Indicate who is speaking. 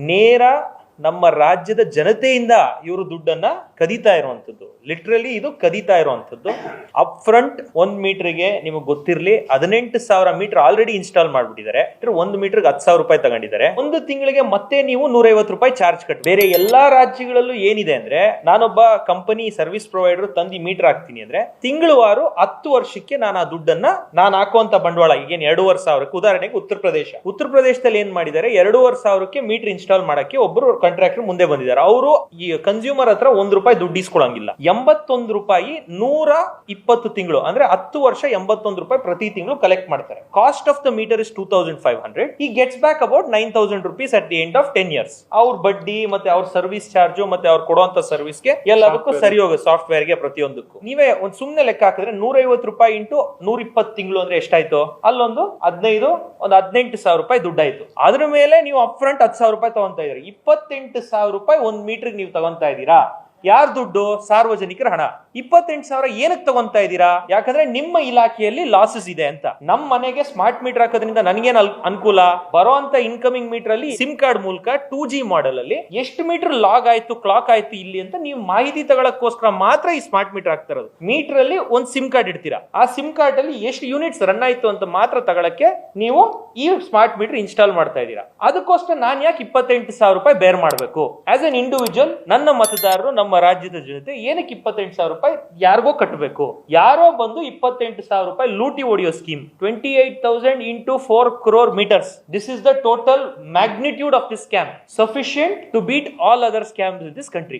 Speaker 1: ನೇರ ನಮ್ಮ ರಾಜ್ಯದ ಜನತೆಯಿಂದ ಇವರು ದುಡ್ಡನ್ನ ಕದೀತಾ ಇರುವಂತದ್ದು ಲಿಟ್ರಲಿ ಇದು ಕದೀತಾ ಇರುವಂತದ್ದು ಅಪ್ ಫ್ರಂಟ್ ಒಂದ್ ಮೀಟರ್ಗೆ ನಿಮಗೆ ಗೊತ್ತಿರಲಿ, ಹದಿನೆಂಟು ಸಾವಿರ ಮೀಟರ್ ಆಲ್ರೆಡಿ ಇನ್ಸ್ಟಾಲ್ ಮಾಡ್ಬಿಟ್ಟಿದ್ದಾರೆ. ಒಂದು ಮೀಟರ್ಗೆ ಹತ್ತು ಸಾವಿರ ರೂಪಾಯಿ ತಗೊಂಡಿದ್ದಾರೆ. ಒಂದು ತಿಂಗಳಿಗೆ ಮತ್ತೆ ನೀವು ನೂರೈವತ್ತು ರೂಪಾಯಿ ಚಾರ್ಜ್ ಕಟ್ಟಿ ಬೇರೆ ಎಲ್ಲಾ ರಾಜ್ಯಗಳಲ್ಲೂ ಏನಿದೆ ಅಂದ್ರೆ, ನಾನೊಬ್ಬ ಕಂಪನಿ ಸರ್ವಿಸ್ ಪ್ರೊವೈಡರ್ ತಂದು ಮೀಟರ್ ಹಾಕ್ತೀನಿ ಅಂದ್ರೆ ತಿಂಗಳವಾರು ಹತ್ತು ವರ್ಷಕ್ಕೆ ನಾನು ಆ ದುಡ್ಡನ್ನ ನಾನು ಹಾಕುವಂತ ಬಂಡವಾಳ, ಈಗೇನು ಎರಡೂವರೆ ಸಾವಿರಕ್ಕೆ, ಉದಾಹರಣೆಗೆ ಉತ್ತರ ಪ್ರದೇಶ ಉತ್ತರ ಪ್ರದೇಶದಲ್ಲಿ ಏನ್ ಮಾಡಿದ್ದಾರೆ, ಎರಡೂವರೆ ಸಾವಿರಕ್ಕೆ ಮೀಟರ್ ಇನ್ಸ್ಟಾಲ್ ಮಾಡಕ್ಕೆ ಒಬ್ಬರು ಕಾಂಟ್ರಾಕ್ಟರ್ ಮುಂದೆ ಬಂದಿದ್ದಾರೆ. ಅವರು ಈ ಕನ್ಸ್ಯೂಮರ್ ಹತ್ರ ಒಂದ್ ರೂಪಾಯಿ ದುಡ್ಡು ಇಸ್ಕೊಳಂಗಿಲ್ಲ ಎಂಬತ್ತೊಂದ್ ರೂಪಾಯಿ ನೂರ ಇಪ್ಪತ್ತು ತಿಂಗಳು ಅಂದ್ರೆ ಹತ್ತು ವರ್ಷ ಎಂಬತ್ತೊಂದು ರೂಪಾಯಿ ಪ್ರತಿ ತಿಂಗಳು ಕಲೆಕ್ಟ್ ಮಾಡ್ತಾರೆ. Cost of the meter is two thousand five hundred he gets back about nine thousand rupees at the end of ten years ಅವ್ರ ಬಡ್ಡಿ ಮತ್ತೆ ಅವ್ರ ಸರ್ವಿಸ್ ಚಾರ್ಜ್ ಮತ್ತೆ ಅವ್ರು ಕೊಡುವಂತ ಸರ್ವಿಸ್ಗೆ ಎಲ್ಲದಕ್ಕೂ ಸರಿ ಹೋಗುತ್ತೆ ಸಾಫ್ಟ್ವೇರ್ಗೆ ಪ್ರತಿಯೊಂದಕ್ಕೂ. ನೀವೇ ಒಂದ್ ಸುಮ್ನೆ ಲೆಕ್ಕ ಹಾಕಿದ್ರೆ ನೂರೈವತ್ತು ರೂಪಾಯಿ ಇಂಟು ನೂರ ಇಪ್ಪತ್ತು ತಿಂಗಳು ಅಂದ್ರೆ ಎಷ್ಟಾಯ್ತು? ಅಲ್ಲೊಂದು ಹದಿನೈದು ಒಂದು ಹದಿನೆಂಟು ಸಾವಿರ ರೂಪಾಯಿ ದುಡ್ಡಾಯ್ತು. ಅದ್ರ ಮೇಲೆ ನೀವು ಅಪ್ ಫ್ರಂಟ್ ಹತ್ತು ಸಾವಿರ ರೂಪಾಯಿ ತಗೊಂತಾ ಇದ್ದೀರಿ. ಇಪ್ಪತ್ತೆಂಟು ಸಾವಿರ ರೂಪಾಯಿ ಒಂದ್ ಮೀಟರ್ ನೀವು ತಗೊಂತಾ ಇದ್ದೀರಾ? ಯಾರ್ ದುಡ್ಡು? ಸಾರ್ವಜನಿಕರ ಹಣ. ಇಪ್ಪತ್ತೆಂಟು ಸಾವಿರ ಏನಕ್ಕೆ ತಗೊಂತಾ ಇದ್ದೀರಾ? ಯಾಕಂದ್ರೆ ನಿಮ್ಮ ಇಲಾಖೆಯಲ್ಲಿ ಲಾಸಸ್ ಇದೆ ಅಂತ. ನಮ್ ಮನೆಗೆ ಸ್ಮಾರ್ಟ್ ಮೀಟರ್ ಹಾಕೋದ್ರಿಂದ ನನಗೇನ್ ಅನುಕೂಲ? ಬರೋ ಅಂತ ಇನ್ಕಮಿಂಗ್ ಮೀಟರ್ ಅಲ್ಲಿ ಸಿಮ್ ಕಾರ್ಡ್ ಮೂಲಕ ಟೂ ಜಿ ಮಾಡೆಲ್ ಅಲ್ಲಿ ಎಷ್ಟು ಮೀಟರ್ ಲಾಗ್ ಆಯ್ತು ಕ್ಲಾಕ್ ಆಯ್ತು ಇಲ್ಲಿ ಅಂತ ನೀವು ಮಾಹಿತಿ ತಗೊಳಕ್ಕೋಸ್ಕರ ಮಾತ್ರ ಈ ಸ್ಮಾರ್ಟ್ ಮೀಟರ್ ಹಾಕ್ತಾ ಇರೋದು. ಮೀಟರ್ ಅಲ್ಲಿ ಒಂದ್ ಸಿಮ್ ಕಾರ್ಡ್ ಇಡ್ತೀರಾ? ಆ ಸಿಮ್ ಕಾರ್ಡ್ ಅಲ್ಲಿ ಎಷ್ಟು ಯೂನಿಟ್ಸ್ ರನ್ ಆಯ್ತು ಅಂತ ಮಾತ್ರ ತಗೊಳಕ್ಕೆ ನೀವು ಈ ಸ್ಮಾರ್ಟ್ ಮೀಟರ್ ಇನ್ಸ್ಟಾಲ್ ಮಾಡ್ತಾ ಇದ್ದೀರಾ. ಅದಕ್ಕೋಸ್ಕರ ನಾನ್ ಯಾಕೆ ಇಪ್ಪತ್ತೆಂಟು ಸಾವಿರ ರೂಪಾಯಿ ಬೇರ್ ಮಾಡಬೇಕು? ಆಸ್ ಅನ್ ಇಂಡಿವಿಜುವಲ್ ನನ್ನ ಮತದಾರರು, ನಮ್ಮ ರಾಜ್ಯದ ಜನತೆ ಏನಕ್ಕೆ ಇಪ್ಪತ್ತೆಂಟು ಸಾವಿರ ರೂಪಾಯಿ ಯಾರಿಗೋ ಕಟ್ಟಬೇಕು? ಯಾರೋ ಬಂದು ಇಪ್ಪತ್ತೆಂಟು ಸಾವಿರ ರೂಪಾಯಿ ಲೂಟಿ ಹೊಡೆಯೋ scheme twenty eight thousand into four crore meters this is the total magnitude of this scam sufficient to beat all other scams in this country